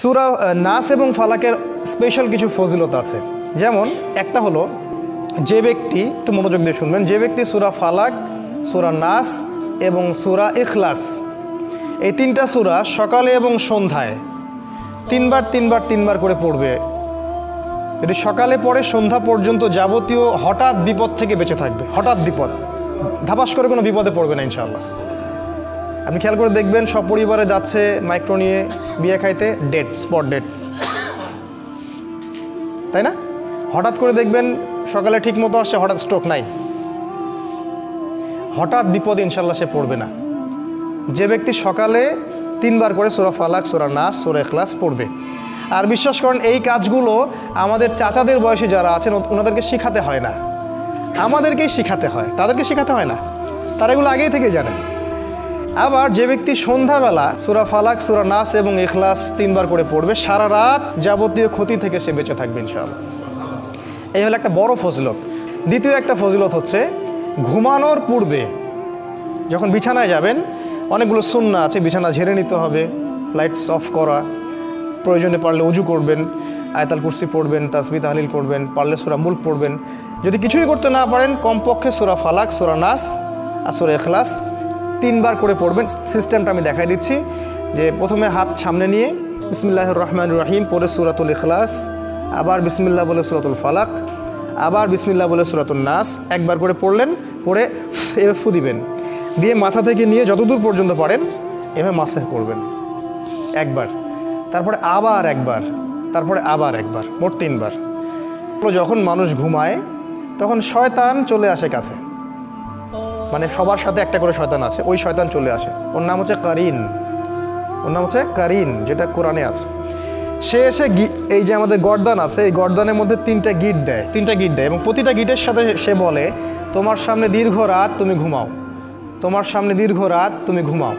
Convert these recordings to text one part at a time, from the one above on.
সুরা নাস এবং ফালাকের স্পেশাল কিছু ফজিলত আছে। যেমন, একটা হলো, যে ব্যক্তি, একটু মনোযোগ দিয়ে শুনবেন, যে ব্যক্তি সুরা ফালাক, সুরা নাস এবং সুরা ইখলাস, এই তিনটা সুরা সকালে এবং সন্ধ্যায় তিনবার তিনবার তিনবার করে পড়বে। যদি সকালে পড়ে, সন্ধ্যা পর্যন্ত যাবতীয় হঠাৎ বিপদ থেকে বেঁচে থাকবে, হঠাৎ বিপদ। ধাপাস করে কোনো বিপদে পড়বে না, ইনশাআল্লাহ। আপনি খেয়াল করে দেখবেন, সব পরিবারে যাচ্ছে মাইক্রো নিয়ে বিয়ে খাইতে ডেট স্পট ডেট তাই না? হঠাৎ করে দেখবেন, সকালে ঠিক মতো আসছে হঠাৎ স্ট্রোক নাই। হঠাৎ বিপদ ইনশাল্লাহ সে পড়বে না। যে ব্যক্তি সকালে তিনবার করে সোরা ফালাক, সোরা নাস, সোরা এখলাস পড়বে। আর বিশ্বাস করেন, এই কাজগুলো আমাদের চাচাদের বয়সে যারা আছেন ওনাদেরকে শেখাতে হয় না। আমাদেরকেই শেখাতে হয়। তাদেরকে শেখাতে হয় না। তারা এগুলো আগেই থেকে জানে আবার যে ব্যক্তি সন্ধ্যাবেলা সুরা ফালাক, সুরা নাস এবং এখলাস তিনবার করে পড়বে, সারা রাত যাবতীয় ক্ষতি থেকে সে বেঁচে থাকবে ইনশাআল্লাহ। এই হলো একটা বড় ফজিলত। দ্বিতীয় একটা ফজিলত হচ্ছে ঘুমানোর পূর্বে যখন বিছানায় যাবেন, অনেকগুলো সুন্না আছে, বিছানা ঝেড়ে নিতে হবে লাইটস অফ করা, প্রয়োজনে পারলে উজু করবেন, আয়তাল কুর্সি পড়বেন তাসবি তাহলিল করবেন পারলে সুরা মুল্ক পড়বেন। যদি কিছুই করতে না পারেন, কমপক্ষে সুরা ফালাক, সুরা নাস আর সুরা এখলাস তিনবার করে পড়বেন। সিস্টেমটা আমি দেখাই দিচ্ছি। যে প্রথমে হাত সামনে নিয়ে বিসমিল্লাহ রহমান রাহিম পরে সুরাতুল ইখলাস, আবার বিসমিল্লাহ বলে সুরাতুল ফালাক, আবার বিসমিল্লাহ বলে সুরাতুল নাস, একবার করে পড়লেন, পড়ে এভাবে ফু দিবেন। দিয়ে মাথা থেকে নিয়ে যতদূর পর্যন্ত পারেন, এভাবে মাসে করবেন। একবার। তারপরে আবার একবার। তারপরে আবার একবার। মোট তিনবার। যখন মানুষ ঘুমায়, তখন শয়তান চলে আসে কাছে। মানে সবার সাথে একটা করে শয়তান আছে, ওই শয়তান চলে আসে। ওর নাম হচ্ছে কারিন। ওর নাম হচ্ছে কারিন, যেটা কোরআনে আছে। সে এসে এই যে আমাদের গর্দান আছে, এই গর্দানের মধ্যে তিনটা গিট দেয়, তিনটা গিট দেয় এবং প্রতিটা গিটের সাথে সে বলে, তোমার সামনে দীর্ঘ রাত তুমি ঘুমাও। তোমার সামনে দীর্ঘ রাত তুমি ঘুমাও।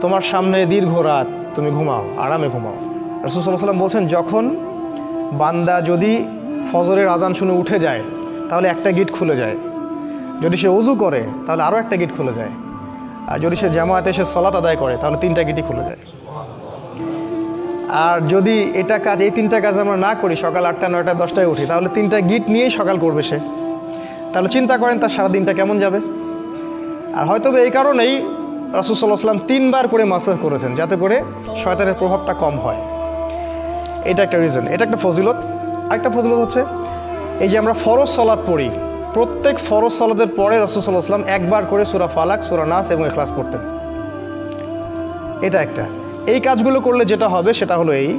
তোমার সামনে দীর্ঘ রাত তুমি ঘুমাও, আরামে ঘুমাও। রসুল্লাহ সাল্লাম বলছেন, যখন বান্দা যদি ফজরের আজান শুনে উঠে যায়, তাহলে একটা গিট খুলে যায়। যদি সে উজু করে, তাহলে আরও একটা গিট খুলে যায়। আর যদি সে জামায়াতে সে সলাত আদায় করে, তাহলে তিনটা গিটই খুলে যায়। আর যদি এটা কাজ, এই তিনটা কাজ আমরা না করি, সকাল আটটা, নয়টা, দশটায় উঠি, তাহলে তিনটা গিট নিয়েই সকাল করবে সে। তাহলে চিন্তা করেন তার সারা দিনটা কেমন যাবে। আর হয়তো এই কারণেই রাসুসাল্লাহ সাল্লাম তিনবার করে মাসাজ করেছেন, যাতে করে শয়তানের প্রভাবটা কম হয়। এটা একটা রিজন এটা একটা ফজিলত। আরেকটা ফজিলত হচ্ছে, এই যে আমরা ফরজ সলাদ পড়ি প্রত্যেক ফরজ সলাদের পরে রসুসাল্লাহ সাল্লাম একবার করে সুরা ফালাক, সুরা নাস এবং এখলাস পড়তেন। এটা একটা। এই কাজগুলো করলে যেটা হবে সেটা হলো এই,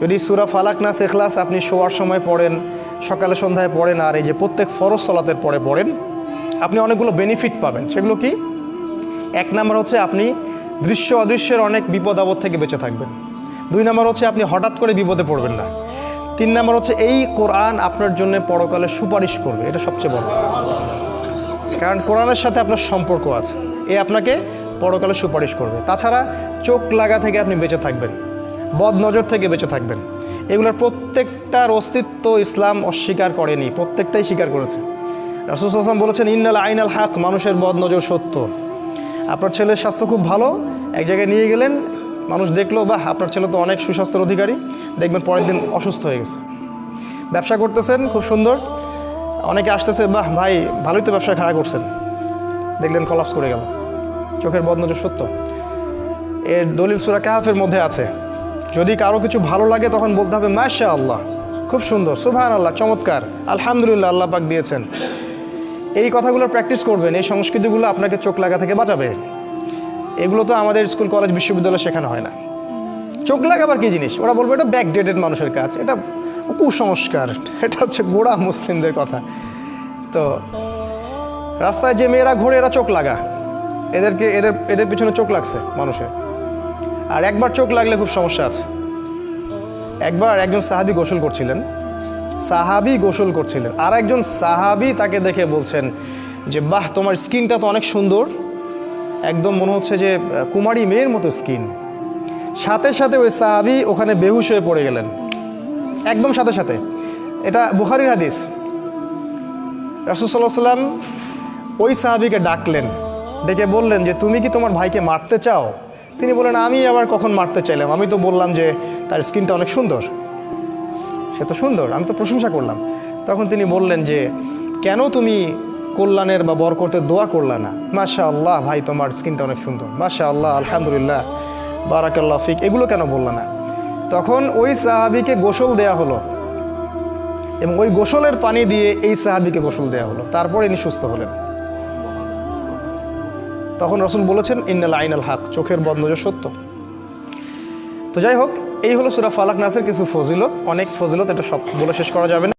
যদি সুরা ফালাক, নাস এখলাস আপনি শোয়ার সময় পড়েন, সকালে সন্ধ্যায় পড়েন আর এই যে প্রত্যেক ফরজ সলাতের পরে পড়েন, আপনি অনেকগুলো বেনিফিট পাবেন। সেগুলো কি? এক নাম্বার হচ্ছে আপনি দৃশ্য অদৃশ্যের অনেক বিপদ আপদ থেকে বেঁচে থাকবেন। দুই নাম্বার হচ্ছে আপনি হঠাৎ করে বিপদে পড়বেন না। তিন নাম্বার হচ্ছে এই কোরআন আপনার জন্য পরকালে সুপারিশ করবে, এটা সবচেয়ে বড়। কারণ কোরআনের সাথে আপনার সম্পর্ক আছে, এ আপনাকে পরকালে সুপারিশ করবে। তাছাড়া চোখ লাগা থেকে আপনি বেঁচে থাকবেন, বদ নজর থেকে বেঁচে থাকবেন। এগুলোর প্রত্যেকটার অস্তিত্ব ইসলাম অস্বীকার করেনি, প্রত্যেকটাই স্বীকার করেছে। রাসুল আসলাম বলেছেন, ইন্নাল আইনাল হাক মানুষের বদ নজর সত্য। আপনার ছেলের স্বাস্থ্য খুব ভালো, এক জায়গায় নিয়ে গেলেন মানুষ দেখল, বাহ, আপনার ছেলে তো অনেক সুস্বাস্থ্যের অধিকারী। দেখবেন পরের দিন অসুস্থ হয়ে গেছে। ব্যবসা করতেছেন, খুব সুন্দর। অনেকে আসতেছে, বাহ, ভাই, ভালোই তো ব্যবসা খাড়া করছেন। দেখলেন কলাপস করে গেল। চোখের বদনজর সত্য। এর দলিল সুরা কাহাফের মধ্যে আছে। যদি কারও কিছু ভালো লাগে, তখন বলতে হবে মাশা আল্লাহ খুব সুন্দর সুবহান আল্লাহ চমৎকার, আলহামদুলিল্লাহ আল্লাহ পাক দিয়েছেন। এই কথাগুলো প্র্যাকটিস করবেন, এই সংস্কৃতিগুলো আপনাকে চোখ লাগা থেকে বাঁচাবে। এগুলো তো আমাদের স্কুল, কলেজ, বিশ্ববিদ্যালয়ে শেখানো হয় না। চোখ লাগাবার কি জিনিস? ওরা বলবে, এটা ব্যাকডেটেড মানুষের কাজ। এটা কুসংস্কার। এটা হচ্ছে গোড়া মুসলিমদের কথা। তো রাস্তায় যে মেয়েরা ঘোরে, এরা চোখ লাগা। এদেরকে, এদের এদের পিছনে চোখ লাগছে মানুষের। আর একবার চোখ লাগলে খুব সমস্যা আছে। একবার একজন সাহাবি গোসল করছিলেন। সাহাবি গোসল করছিলেন। আর একজন সাহাবি তাকে দেখে বলছেন যে, বাহ, তোমার স্কিনটা তো অনেক সুন্দর। একদম মনে হচ্ছে যে কুমারী মেয়ের মতো স্কিন সাথে সাথে ওই সাহাবি ওখানে বেহুশ হয়ে পড়ে গেলেন। একদম সাথে সাথে। এটা বুখারির হাদিস। রাসুসাল্লাহ সাল্লাম ওই সাহাবিকে ডাকলেন। ডেকে বললেন যে, তুমি কি তোমার ভাইকে মারতে চাও? তিনি বললেন, আমি আবার কখন মারতে চাইলাম? আমি তো বললাম যে, তার স্কিনটা অনেক সুন্দর। সে তো সুন্দর, আমি তো প্রশংসা করলাম। তখন তিনি বললেন যে, কেন তুমি কল্যাণের বা বরকতের দোয়া করলা না। মাশা আল্লাহ ভাই, তোমার স্কিনটা অনেক সুন্দর। মাশা আল্লাহ আলহামদুলিল্লাহ। বারাকাল্লাহ ফিক। এগুলো কেন বললা না? তখন ওই সাহাবিকে গোসল দেয়া হলো। এবং ওই গোসলের পানি দিয়ে এই সাহাবিকে গোসল দেওয়া হলো। তারপরে ইনি সুস্থ হলেন। তখন রসুল বলেছেন, ইন্নাল আইনাল হাক। চোখের বন্ধ যে সত্য। তো যাই হোক, এই হলো সুরা ফালাক নাসের কিছু ফজিলত। অনেক ফজিলত, এটা সব বলে শেষ করা যাবে না।